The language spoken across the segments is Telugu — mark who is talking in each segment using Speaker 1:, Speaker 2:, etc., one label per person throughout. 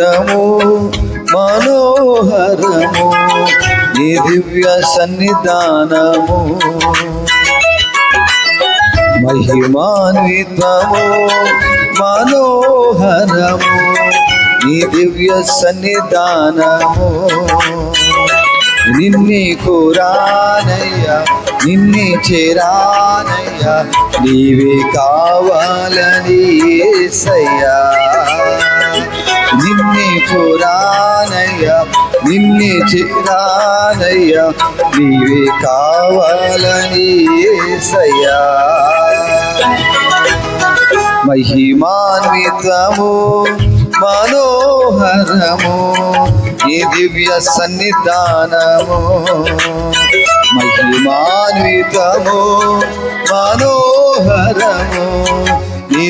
Speaker 1: మహిమాన్వితము మనోహరము నీ దివ్య సన్నిధానము. మహిమాన్వితము మనోహరము నీ దివ్య సన్నిధానము. నిన్నే కోరానయ్యా నిన్ని చేరానయ్యా నీవే కావాలని సయ్యా నిన్నే పురాణయ్య నిన్నే చేరానయ్యా నీవే కావాలని ఏసయ్యా. మహిమాన్వితము మనోహరము ఈ దివ్య సన్నిధానము. మహిమాన్వితము మనోహరము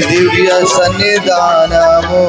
Speaker 1: దివ్య సన్నిధానము.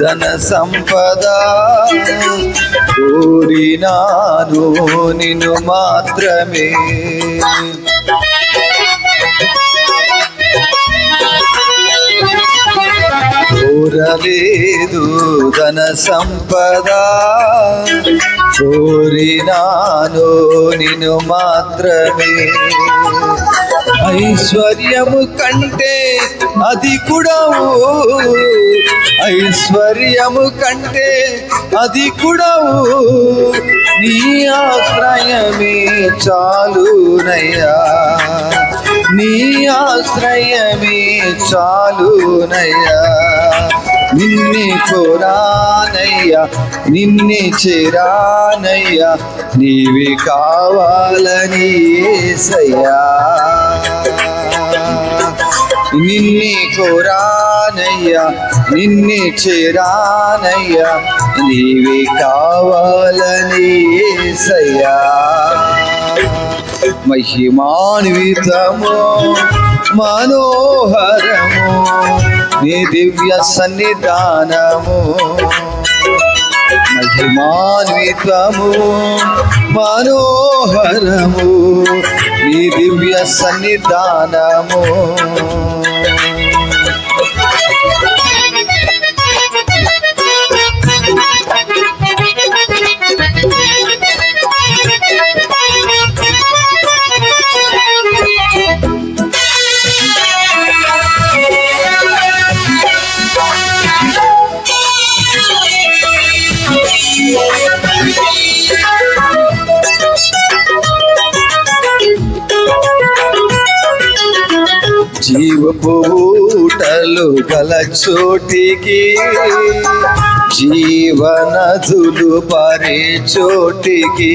Speaker 1: ధన సంపద కోరినాను నిన్ను మాత్రమే. కోరలేదు ధన సంపద కోరినాను నిన్ను మాత్రమే. ఐశ్వర్యము కంటే అది కూడావు ఐశ్వర్యము కంటే అది కూడావు నీ ఆశ్రయమే చాలునయ్యా. నీ ఆశ్రయమే చాలునయ్యా. నిన్నే కోరానయ్యా నిన్నే చేరానయ్యా నీవే కావాలని ఏసయ్యా. నిన్నే కోరానయ్యా నిన్నే చేరానయ్యా నీవే కావాలని ఏసయ్యా. మహిమాన్వితము మనోహరము నీ దివ్య సన్నిధానము. మహిమాన్వితము మనోహరము నీ దివ్య సన్నిధానము. జీవపు గల చోటికి జీవనదులు పరే చోటికి.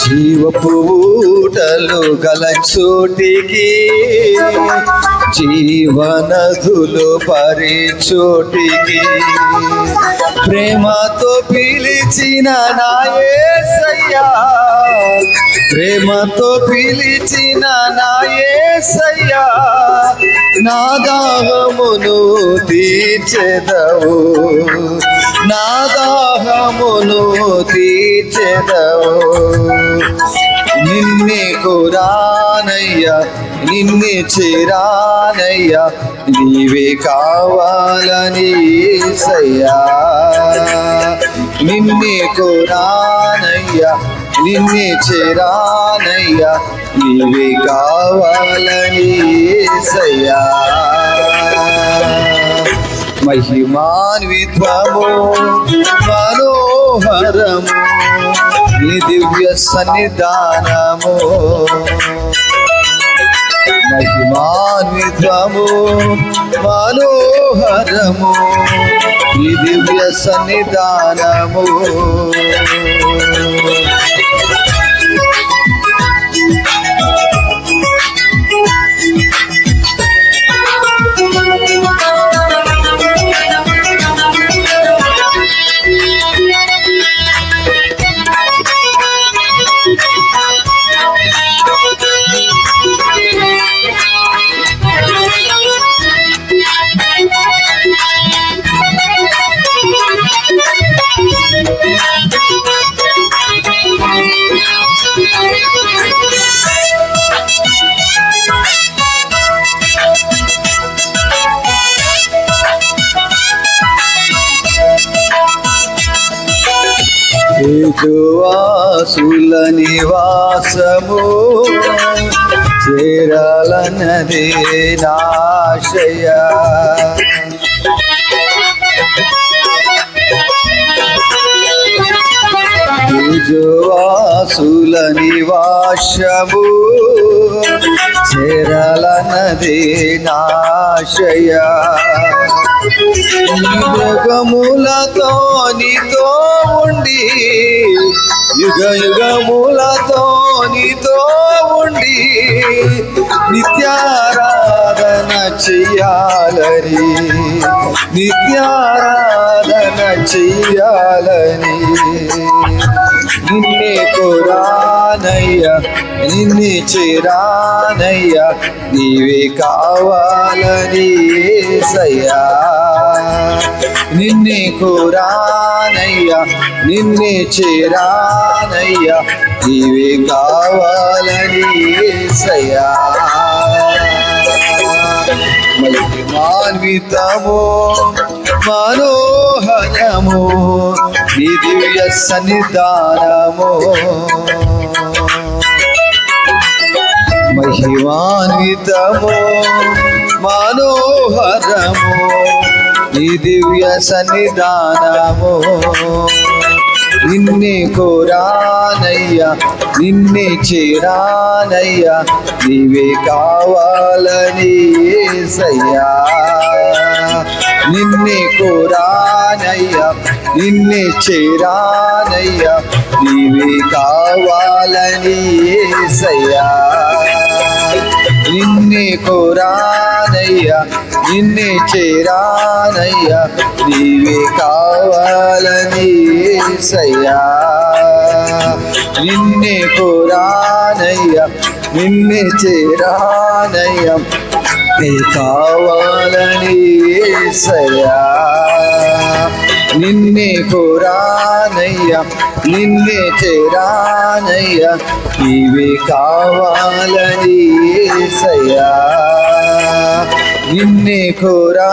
Speaker 1: జీవపు ఊటలు గల చోటికి జీవనదులు పరే చోటికి. ప్రేమతో పిలిచిన నాయసయ్యా ప్రేమతో పిలిచిన నాయసయ్యా నా దాహమును తీర్చెదవు. నా దాహమును తీర్చెదవు. నిన్నే కురా చేరానయ్యా నిన్నే చేరానయ్యా నీవే కావాలని సయ్యా. నిన్నే కోరానయ్యా కోరానయ్యా నిన్నే చేరానయ్యా నీవే కావాలని ఏసయ్యా మహిమాన్విత్వము మనోహరము నీ దివ్య సన్నిధానము. మహిమాన్వితము మనోహరము ఈ దివ్య సన్నిధానము. హేతువాసుల నివాసము చేరాలన్నదే నాశయ వాసుల నివాసము చేరాలన్నదే నాశయ యుగములతో నితో నిత్యారాధన చెయ్యాలని నిన్నే కోరానయ్యా నిన్నే చేరానయ్యా నీవే కావాలని సయ్యా నిన్నే కోరానయ్యా నిన్నే చేరానయ్యా నీవే కావాలని సయ్యా మహిమాన్వితము మనోహరము నీ దివ్య సన్నిధానము. మహిమాన్వితము మనోహరము నీ దివ్య సన్నిధానము. నిన్నే కోరానయ్యా నిన్నే చేరానయ్యా నీవే కావాలని సయ్యా నిన్నే కోరానయ్యా నిన్నే చేరానయ్యా నీవే కావాలని సయ్యా నిన్నే కోరానయ్యా నిన్నే చేరానయ్యా నీవే కావాలని సయ్యా నిన్నే కోరానయ్యా నిన్నే చేరానయ్యా నీ కావాలని సయ్యా నిన్నే కోరానయ్యా నిన్నే చేరానయ్యా ఇవి కావాలని సయ్యా నిన్నే కోరా